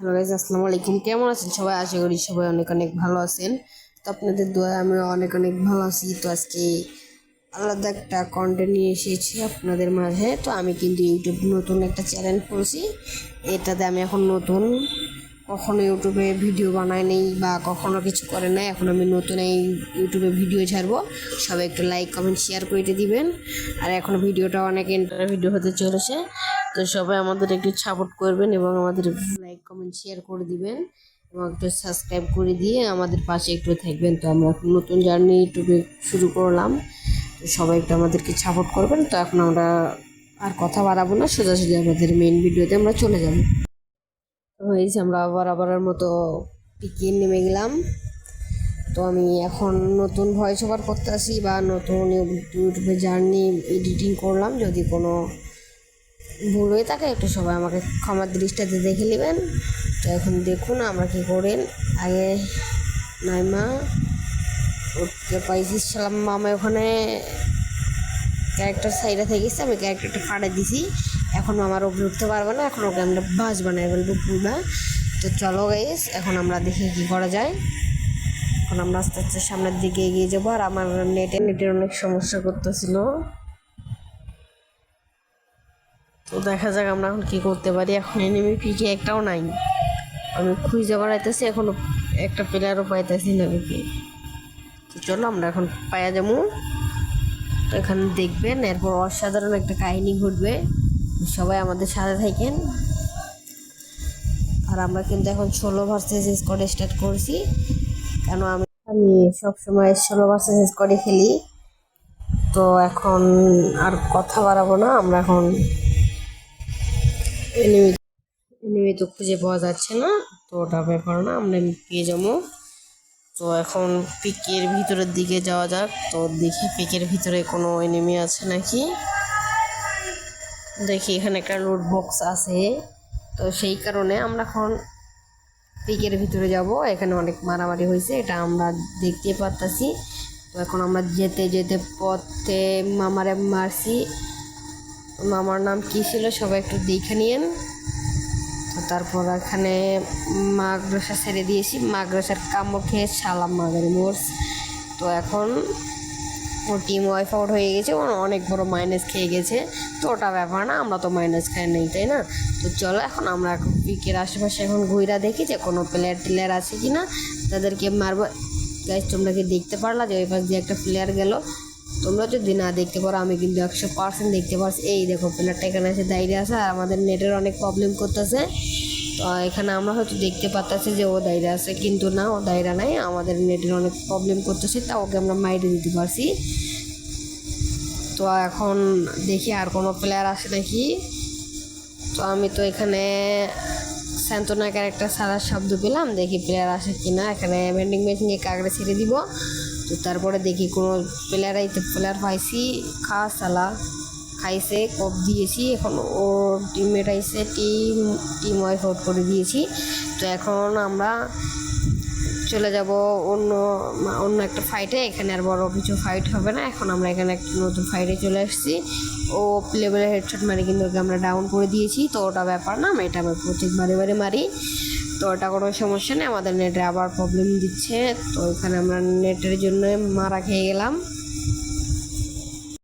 Hello guys আসসালামু আলাইকুম। কেমন আছেন সবাই? আশা করি সবাই অনেক অনেক ভালো আছেন। তো আপনাদের দোয়া আমি অনেক অনেক ভালো আছি। তো আজকে আলাদা একটা কন্টেন্ট নিয়ে এসেছি আপনাদের মাঝে। তো আমি কিন্তু ইউটিউব নতুন একটা চ্যানেল খুলছি। এটাতে আমি এখন নতুন। কখনো ইউটিউবে ভিডিও বানাই নেই বা কখনো কিছু করে নাই। এখন আমি নতুন এই ইউটিউবে ভিডিও ছাড়বো। সবাই একটু লাইক কমেন্ট শেয়ার করে দিবেন। আর এখন ভিডিওটা অনেক ইন্টার ভিডিও হতে চলেছে। তো সবাই আমাদের একটু সাপোর্ট করবেন এবং আমাদের লাইক কমেন্ট শেয়ার করে দিবেন এবং একটু সাবস্ক্রাইব করে দিয়ে আমাদের পাশে একটু থাকবেন। তো আমরা এখন নতুন জার্নি ইউটিউবে শুরু করলাম। তো সবাই একটু আমাদেরকে সাপোর্ট করবেন। তো এখন আমরা আর কথা বাড়াবো না। সোজাসুজি আমাদের মেন ভিডিওতে আমরা চলে যাব। তো হয়েছে আমরা আবার আবারের মতো পিকে নেমে গেলাম। তো আমি এখন নতুন ভয়েস ওভার করতে আসি বা নতুন ইউটিউবে জার্নি এডিটিং করলাম। যদি কোনো ভুল হয়ে থাকে, একটু সবাই আমাকে ক্ষমার দৃষ্টিতে দেখে নেবেন। তো এখন দেখুন আমরা কি করেন। আগে নাইমা, ওকে পাইছিস সালাম মামা ওখানে। ক্যারেক্টার সাইডে থেকে গেছে আমি ক্যারেক্টারটা ফাড়ে দিছি। এখন আমার ওপরে উঠতে পারবে না, এখন ওকে আমরা বাস বানাই বলব পুরবা তো চলো গাইস এখন আমরা দেখি কি করা যায়। এখন আমরা আস্তে আস্তে সামনের দিকে এগিয়ে যাব। আর আমার নেটে নেটের অনেক সমস্যা করতেছিল। দেখা যাক আমরা এখন কি করতে পারি। এখন এনিমি পিকে একটাও নাই। আমি খুঁজে বেড়াইতেছি, এখনও একটা প্লেয়ারও পাইতেছি না পিকে তো চলো আমরা এখন পায়া যাব। এখানে দেখবেন, এরপর অসাধারণ একটা কাহিনী ঘটবে। সবাই আমাদের সাথে থাকেন। আর আমরা কিন্তু এখন ষোলো ভার্সেস স্কোয়াড স্টার্ট করছি। কেন আমি আমি সবসময় ষোলো ভার্সেস স্কোয়াডে খেলি। তো এখন আর কথা বাড়াবো না। আমরা এখন এনিমি তো খুঁজে পাওয়া যাচ্ছে না, তো ওটা ব্যাপার না, আমরা পেয়ে যাব। তো এখন পিকের ভিতরের দিকে যাওয়া যাক, তো দেখি পিকের ভিতরে কোনো এনিমি আছে নাকি। দেখি এখানে একটা লুট বক্স আছে, তো সেই কারণে আমরা এখন পিকের ভিতরে যাব। এখানে অনেক মারামারি হয়েছে, এটা আমরা দেখতে পারতাছি। তো এখন আমরা যেতে যেতে পথে মামারে মারছি মামার নাম কি ছিল সবাই একটু দেখে নিয়েন। তো তারপর এখানে মাদ্রাসা ছেড়ে দিয়েছি। মাদ্রাসার কামড় খেয়ে সালাম মাগারি মোর্স। তো এখন ও টিম ওয়াইফ আউট হয়ে গেছে। ও অনেক বড় মাইনাস খেয়ে গেছে। তো ওটা ব্যাপার না, আমরা তো মাইনাস খাই নেই, তাই না? তো চলো এখন আমরা পিকের আশেপাশে এখন ঘুরা দেখি যে কোনো প্লেয়ার টেলার আছে কি না তাদেরকে মারবো। গাইজ তোমরা কি দেখতে পারলা যে ওই পাশ দিয়ে একটা প্লেয়ার গেল? তোমরা যদি না দেখতে পারো, আমি কিন্তু একশো পার্সেন্ট দেখতে পারছি। এই দেখো প্লেয়ারটা এখানে এসে দাঁড়িয়ে আছে আর আমাদের নেটের অনেক প্রবলেম করতেছে। তো এখানে আমরা হয়তো দেখতে পাচ্ছি যে ও দায়রা আছে কিন্তু না, ও দায়রা নাই। আমাদের নেটের অনেক প্রবলেম করতেছে, তা ওকে আমরা মাইরে দিতে পারছি। তো এখন দেখি আর কোনো প্লেয়ার আসে নাকি। তো আমি তো এখানে স্যান্তনা ক্যারেক্টার সারার শব্দ পেলাম, দেখি প্লেয়ার আসে কি না এখানে ভেন্ডিং মেশিনে কাগড়ে ছেড়ে দিব? তো তারপরে দেখি কোনো প্লেয়ার আইতে প্লেয়ার পাইছি খা সালা খাইছে কপ দিয়েছি, এখন ওর টিমমেট আইসে টিম টিম ওয়াইফ আউট করে দিয়েছি। তো এখন আমরা চলে যাব অন্য অন্য একটা ফাইটে এখানে আর বড় কিছু ফাইট হবে না। এখন আমরা এখানে একটা নতুন ফাইটে চলে আসছি। ও লেভেলের হেডশট মারি কিন্তু ওকে আমরা ডাউন করে দিয়েছি। তো ওটা ব্যাপার না, আমি এটা আবার প্রত্যেক বারে বারে মারি। তো ওটা কোনো সমস্যা নেই, আমাদের নেটে আবার প্রবলেম দিচ্ছে। তো ওখানে আমরা নেটের জন্য মারা খেয়ে গেলাম।